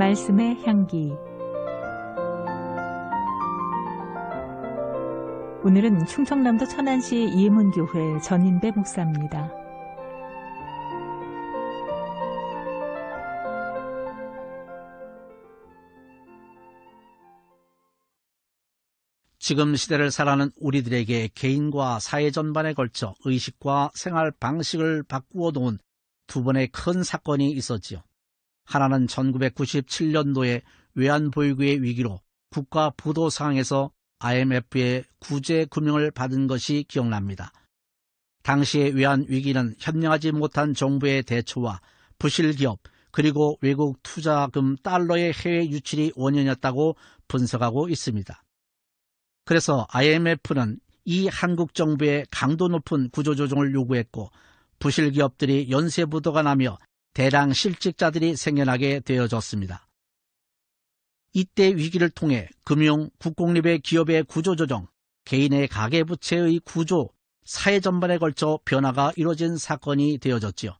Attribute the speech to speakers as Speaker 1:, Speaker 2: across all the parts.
Speaker 1: 말씀의 향기 오늘은 충청남도 천안시 이문교회 전인배 목사입니다.
Speaker 2: 지금 시대를 살아가는 우리들에게 개인과 사회 전반에 걸쳐 의식과 생활 방식을 바꾸어 놓은 두 번의 큰 사건이 있었지요. 하나는 1997년도에 외환보유고의 위기로 국가 부도 상황에서 IMF의 구제 금융을 받은 것이 기억납니다. 당시의 외환 위기는 현명하지 못한 정부의 대처와 부실 기업 그리고 외국 투자금 달러의 해외 유출이 원인이었다고 분석하고 있습니다. 그래서 IMF는 이 한국 정부의 강도 높은 구조조정을 요구했고 부실 기업들이 연쇄 부도가 나며 대량 실직자들이 생겨나게 되어졌습니다. 이때 위기를 통해 금융, 국공립의 기업의 구조조정, 개인의 가계부채의 구조, 사회 전반에 걸쳐 변화가 이루어진 사건이 되어졌지요.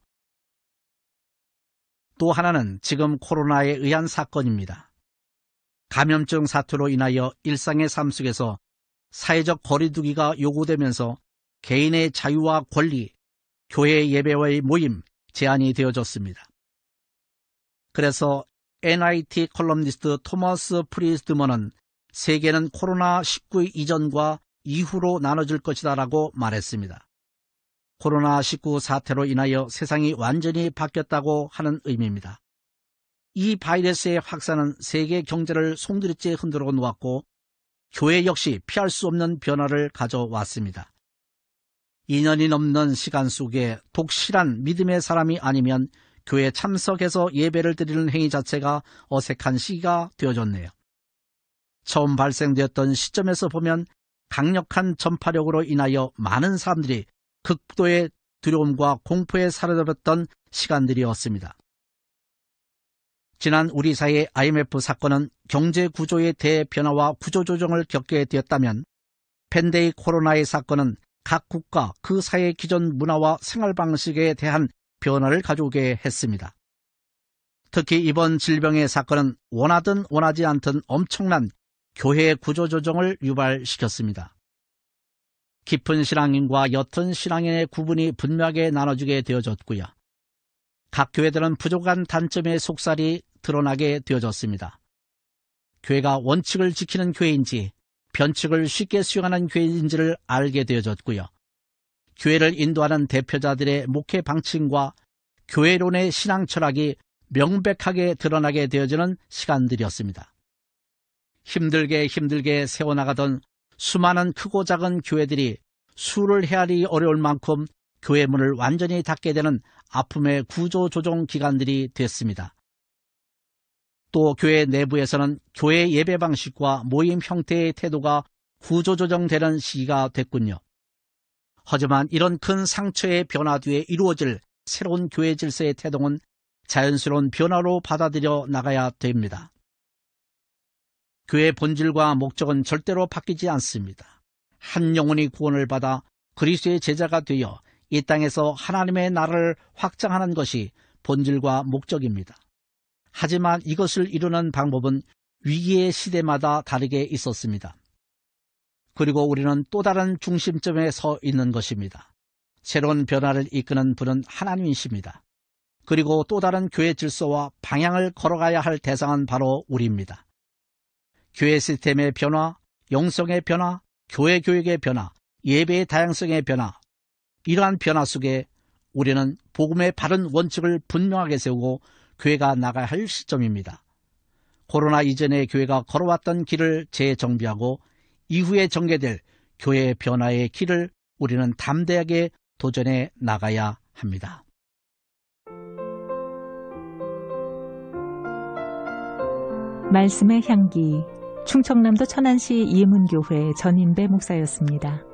Speaker 2: 또 하나는 지금 코로나에 의한 사건입니다. 감염증 사태로 인하여 일상의 삶 속에서 사회적 거리두기가 요구되면서 개인의 자유와 권리, 교회 예배와의 모임 제한이 되어졌습니다. 그래서 NIT 컬럼니스트 토머스 프리스드먼은 세계는 코로나19 이전과 이후로 나눠질 것이다 라고 말했습니다. 코로나19 사태로 인하여 세상이 완전히 바뀌었다고 하는 의미입니다. 이 바이러스의 확산은 세계 경제를 송두리째 흔들어 놓았고 교회 역시 피할 수 없는 변화를 가져왔습니다. 2년이 넘는 시간 속에 독실한 믿음의 사람이 아니면 교회 참석해서 예배를 드리는 행위 자체가 어색한 시기가 되어졌네요. 처음 발생되었던 시점에서 보면 강력한 전파력으로 인하여 많은 사람들이 극도의 두려움과 공포에 사로잡혔던 시간들이었습니다. 지난 우리 사회의 IMF 사건은 경제 구조의 대변화와 구조조정을 겪게 되었다면 팬데이 코로나의 사건은 각 국가 그 사회의 기존 문화와 생활 방식에 대한 변화를 가져오게 했습니다. 특히 이번 질병의 사건은 원하든 원하지 않든 엄청난 교회 구조 조정을 유발시켰습니다. 깊은 신앙인과 옅은 신앙인의 구분이 분명하게 나눠지게 되어졌고요. 각 교회들은 부족한 단점의 속살이 드러나게 되어졌습니다. 교회가 원칙을 지키는 교회인지 변칙을 쉽게 수용하는 교회인지를 알게 되어졌고요. 교회를 인도하는 대표자들의 목회 방침과 교회론의 신앙 철학이 명백하게 드러나게 되어지는 시간들이었습니다. 힘들게 힘들게 세워나가던 수많은 크고 작은 교회들이 수를 헤아리 어려울 만큼 교회 문을 완전히 닫게 되는 아픔의 구조 조정 기간들이 됐습니다. 또 교회 내부에서는 교회 예배 방식과 모임 형태의 태도가 구조조정되는 시기가 됐군요. 하지만 이런 큰 상처의 변화 뒤에 이루어질 새로운 교회 질서의 태동은 자연스러운 변화로 받아들여 나가야 됩니다. 교회 본질과 목적은 절대로 바뀌지 않습니다. 한 영혼이 구원을 받아 그리스도의 제자가 되어 이 땅에서 하나님의 나라를 확장하는 것이 본질과 목적입니다. 하지만 이것을 이루는 방법은 위기의 시대마다 다르게 있었습니다. 그리고 우리는 또 다른 중심점에 서 있는 것입니다. 새로운 변화를 이끄는 분은 하나님이십니다. 그리고 또 다른 교회 질서와 방향을 걸어가야 할 대상은 바로 우리입니다. 교회 시스템의 변화, 영성의 변화, 교회 교육의 변화, 예배의 다양성의 변화, 이러한 변화 속에 우리는 복음의 바른 원칙을 분명하게 세우고 교회가 나가야 할 시점입니다. 코로나 이전에 교회가 걸어왔던 길을 재정비하고 이후에 전개될 교회의 변화의 길을 우리는 담대하게 도전해 나가야 합니다.
Speaker 1: 말씀의 향기 충청남도 천안시 이문교회 전인배 목사였습니다.